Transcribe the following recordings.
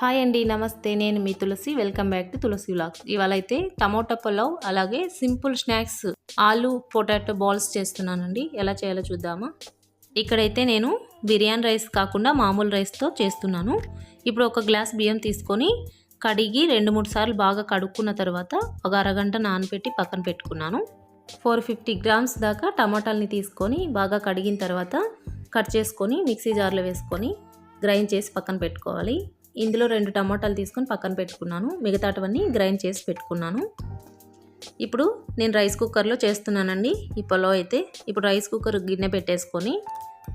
Hi అండి నమస్తే. నేను మీ Tulasi. Welcome back to Tulasi vlogs ఇవాళ అయితే టమోటా పులావ్ అలాగే simple snacks aloo potato balls చేస్తున్నానండి. ఎలా చేయాలో చూద్దామా? ఇక్కడైతే నేను బిర్యానీ రైస్ కాకుండా మామూలు రైస్తో చేస్తున్నాను. ఇప్పుడు ఒక గ్లాస్ బియ్యం తీసుకొని కడిగి రెండు మూడు సార్లు బాగా కడుక్కున్న తర్వాత ఒక అరగంట నానబెట్టి పక్కన పెట్టుకున్నాను. ఫోర్ ఫిఫ్టీ గ్రామ్స్ దాకా టమాటాలని తీసుకొని బాగా కడిగిన తర్వాత కట్ చేసుకొని మిక్సీ జార్లో వేసుకొని గ్రైండ్ చేసి పక్కన పెట్టుకోవాలి. ఇందులో రెండు టమాటాలు తీసుకొని పక్కన పెట్టుకున్నాను. మిగతాటవన్నీ గ్రైండ్ చేసి పెట్టుకున్నాను. ఇప్పుడు నేను రైస్ కుక్కర్లో చేస్తున్నానండి. ఈ పొలం అయితే ఇప్పుడు రైస్ కుక్కర్ గిన్నె పెట్టేసుకొని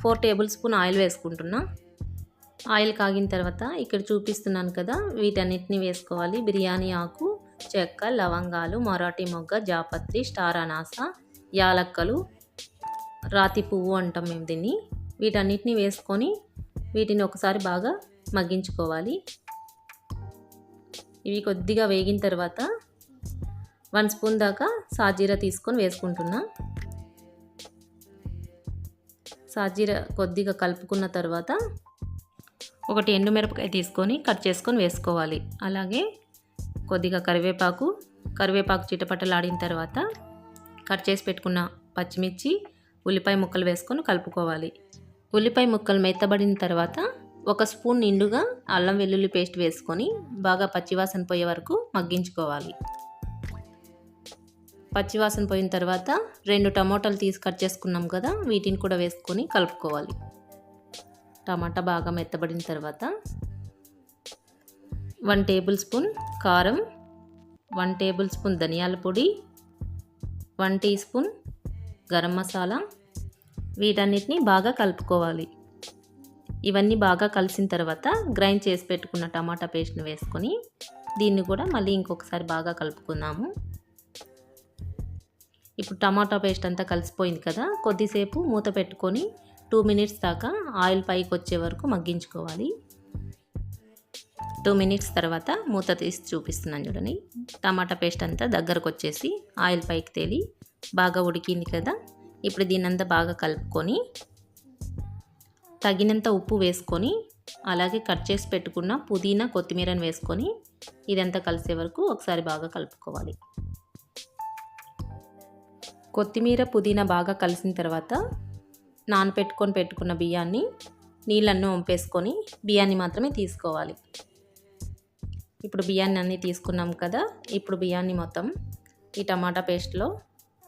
ఫోర్ టేబుల్ స్పూన్ ఆయిల్ వేసుకుంటున్నా. ఆయిల్ కాగిన తర్వాత ఇక్కడ చూపిస్తున్నాను కదా వీటన్నిటిని వేసుకోవాలి. బిర్యానీ ఆకు చెక్క లవంగాలు మరాఠీ మొగ్గ జాపత్రి స్టార్ అనాస యాలక్కలు రాతి పువ్వు అంటాం మేము దీన్ని. వీటన్నిటిని వేసుకొని వీటిని ఒకసారి బాగా మగ్గించుకోవాలి. ఇవి కొద్దిగా వేగిన తర్వాత వన్ స్పూన్ దాకా సాజీరా తీసుకొని వేసుకుంటున్నా. సాజీర కొద్దిగా కలుపుకున్న తర్వాత ఒకటి ఎండుమిరపకాయ తీసుకొని కట్ చేసుకొని వేసుకోవాలి. అలాగే కొద్దిగా కరివేపాకు కరివేపాకు చిటపటలాడిన తర్వాత కట్ చేసి పెట్టుకున్న పచ్చిమిర్చి ఉల్లిపాయ ముక్కలు వేసుకొని కలుపుకోవాలి. ఉల్లిపాయ ముక్కలు మెత్తబడిన తర్వాత ఒక స్పూన్ నిండుగా అల్లం వెల్లుల్లి పేస్ట్ వేసుకొని బాగా పచ్చివాసన పోయే వరకు మగ్గించుకోవాలి. పచ్చివాసన పోయిన తర్వాత రెండు టమోటాలు తీసి కట్ చేసుకున్నాం కదా వీటిని కూడా వేసుకొని కలుపుకోవాలి. టమాటా బాగా మెత్తబడిన తర్వాత వన్ టేబుల్ స్పూన్ కారం వన్ టేబుల్ స్పూన్ ధనియాల పొడి one teaspoon garam masala వీటన్నిటిని బాగా కలుపుకోవాలి. ఇవన్నీ బాగా కలిసిన తర్వాత గ్రైండ్ చేసి పెట్టుకున్న టమాటా పేస్ట్ని వేసుకొని దీన్ని కూడా మళ్ళీ ఇంకొకసారి బాగా కలుపుకుందాము. ఇప్పుడు టమాటా పేస్ట్ అంతా కలిసిపోయింది కదా కొద్దిసేపు మూత పెట్టుకొని టూ మినిట్స్ దాకా ఆయిల్ పైకి వచ్చే వరకు మగ్గించుకోవాలి. టూ మినిట్స్ తర్వాత మూత తీసి చూపిస్తున్నాను చూడండి. టమాటా పేస్ట్ అంతా దగ్గరకు వచ్చేసి ఆయిల్ పైకి తేలి బాగా ఉడికింది కదా ఇప్పుడు దీనంతా బాగా కలుపుకొని తగినంత ఉప్పు వేసుకొని అలాగే కట్ చేసి పెట్టుకున్న పుదీనా కొత్తిమీరని వేసుకొని ఇదంతా కలిసే వరకు ఒకసారి బాగా కలుపుకోవాలి. కొత్తిమీర పుదీనా బాగా కలిసిన తర్వాత నానపెట్టుకొని పెట్టుకున్న బియ్యాన్ని నీళ్ళన్నీ వంపేసుకొని బియ్యాన్ని మాత్రమే తీసుకోవాలి. ఇప్పుడు బియ్యాన్ని అన్నీ తీసుకున్నాం కదా ఇప్పుడు బియ్యాన్ని మొత్తం ఈ టమాటా పేస్ట్లో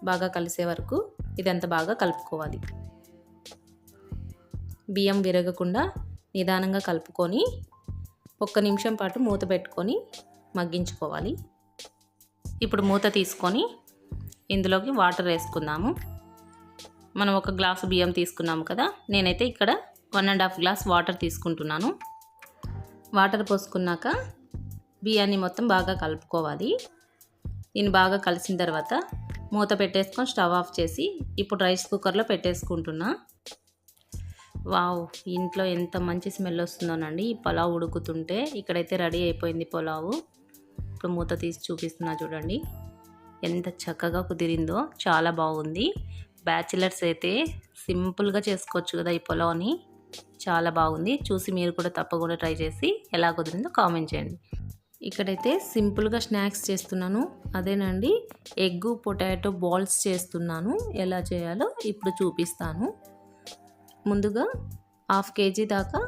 బాగా కలిసే వరకు ఇదంతా బాగా కలుపుకోవాలి. బియ్యం విరగకుండా నిదానంగా కలుపుకొని ఒక్క నిమిషం పాటు మూత పెట్టుకొని మగ్గించుకోవాలి. ఇప్పుడు మూత తీసుకొని ఇందులోకి వాటర్ వేసుకుందాము. మనం ఒక గ్లాసు బియ్యం తీసుకున్నాము కదా నేనైతే ఇక్కడ one and half glass water తీసుకుంటున్నాను. వాటర్ పోసుకున్నాక బియ్యాన్ని మొత్తం బాగా కలుపుకోవాలి. దీన్ని బాగా కలిసిన తర్వాత మూత పెట్టేసుకొని స్టవ్ ఆఫ్ చేసి ఇప్పుడు రైస్ కుక్కర్లో పెట్టేసుకుంటున్నా. వావ్ ఇంట్లో ఎంత మంచి స్మెల్ వస్తుందోనండి. ఈ పలావ్ ఉడుకుతుంటే ఇక్కడైతే రెడీ అయిపోయింది పులావు. ఇప్పుడు మూత తీసి చూపిస్తున్నా చూడండి. ఎంత చక్కగా కుదిరిందో చాలా బాగుంది. బ్యాచిలర్స్ అయితే సింపుల్గా చేసుకోవచ్చు కదా ఈ పులావ్ని. చాలా బాగుంది. చూసి మీరు కూడా తప్పకుండా ట్రై చేసి ఎలా కుదిరిందో కామెంట్ చేయండి. ఇక్కడైతే సింపుల్గా స్నాక్స్ చేస్తున్నాను. అదేనండి ఎగ్ పొటాటో బాల్స్ చేస్తున్నాను. ఎలా చేయాలో ఇప్పుడు చూపిస్తాను. ముందుగా హాఫ్ కేజీ దాకా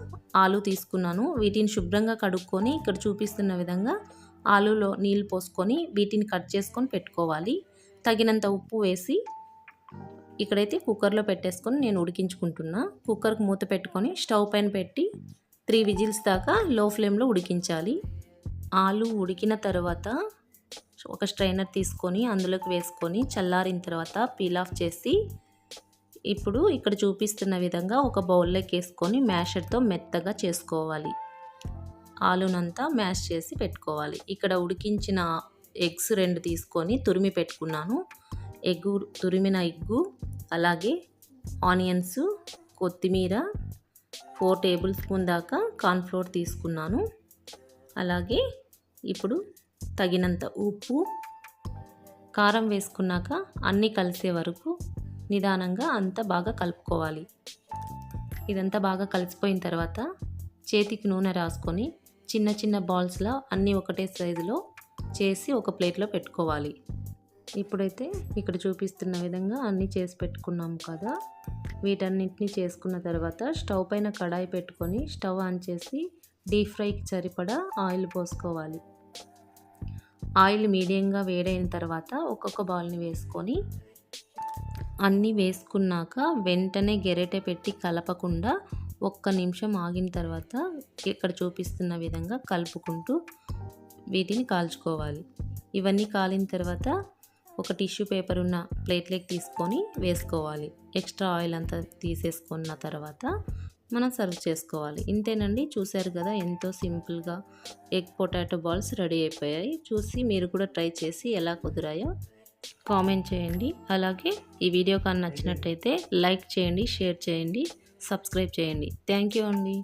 ఆలు తీసుకున్నాను. వీటిని శుభ్రంగా కడుక్కొని ఇక్కడ చూపిస్తున్న విధంగా ఆలులో నీళ్ళు పోసుకొని వీటిని కట్ చేసుకొని పెట్టుకోవాలి. తగినంత ఉప్పు వేసి ఇక్కడైతే కుక్కర్లో పెట్టేసుకొని నేను ఉడికించుకుంటున్నా. కుక్కర్కి మూత పెట్టుకొని స్టవ్ పైన పెట్టి త్రీ విజిల్స్ దాకా లో ఫ్లేమ్లో ఉడికించాలి. ఆలు ఉడికిన తర్వాత ఒక స్ట్రైనర్ తీసుకొని అందులోకి వేసుకొని చల్లారిన తర్వాత పీల్ ఆఫ్ చేసి ఇప్పుడు ఇక్కడ చూపిస్తున్న విధంగా ఒక బౌల్లోకి వేసుకొని మ్యాషర్తో మెత్తగా చేసుకోవాలి. ఆలునంతా మ్యాష్ చేసి పెట్టుకోవాలి. ఇక్కడ ఉడికించిన ఎగ్స్ రెండు తీసుకొని తురిమి పెట్టుకున్నాను. ఎగ్గు తురిమిన ఎగ్గు అలాగే ఆనియన్స్ కొత్తిమీర ఫోర్ టేబుల్ స్పూన్ దాకా కార్న్ఫ్లోర్ తీసుకున్నాను. అలాగే ఇప్పుడు తగినంత ఉప్పు కారం వేసుకున్నాక అన్నీ కలిసే వరకు నిదానంగా అంతా బాగా కలుపుకోవాలి. ఇదంతా బాగా కలిసిపోయిన తర్వాత చేతికి నూనె రాసుకొని చిన్న చిన్న బాల్స్లా అన్నీ ఒకటే సైజులో చేసి ఒక ప్లేట్లో పెట్టుకోవాలి. ఇప్పుడైతే ఇక్కడ చూపిస్తున్న విధంగా అన్నీ చేసి పెట్టుకున్నాం కదా. వీటన్నిటిని చేసుకున్న తర్వాత స్టవ్ పైన కడాయి పెట్టుకొని స్టవ్ ఆన్ చేసి డీప్ ఫ్రైకి సరిపడా ఆయిల్ పోసుకోవాలి. ఆయిల్ మీడియంగా వేడైన తర్వాత ఒక్కొక్క బాల్ని వేసుకొని అన్నీ వేసుకున్నాక వెంటనే గెరెటె పెట్టి కలపకుండా ఒక్క నిమిషం ఆగిన తర్వాత ఇక్కడ చూపిస్తున్న విధంగా కలుపుకుంటూ వీటిని కాల్చుకోవాలి. ఇవన్నీ కాలిన తర్వాత ఒక టిష్యూ పేపర్ ఉన్న ప్లేట్లోకి తీసుకొని వేసుకోవాలి. ఎక్స్ట్రా ఆయిల్ అంతా తీసేసుకున్న తర్వాత మనం సర్వ్ చేసుకోవాలి. ఇంతేనండి? చూశారు కదా? ఎంతో సింపుల్గా ఎగ్ పొటాటో బాల్స్ రెడీ అయిపోయాయి. చూసి మీరు కూడా ట్రై చేసి ఎలా కుదిరాయో కామెంట్ చేయండి. అలాగే ఈ వీడియో కానీ నచ్చినట్టయితే లైక్ చేయండి షేర్ చేయండి సబ్స్క్రైబ్ చేయండి. థ్యాంక్ యూ అండి.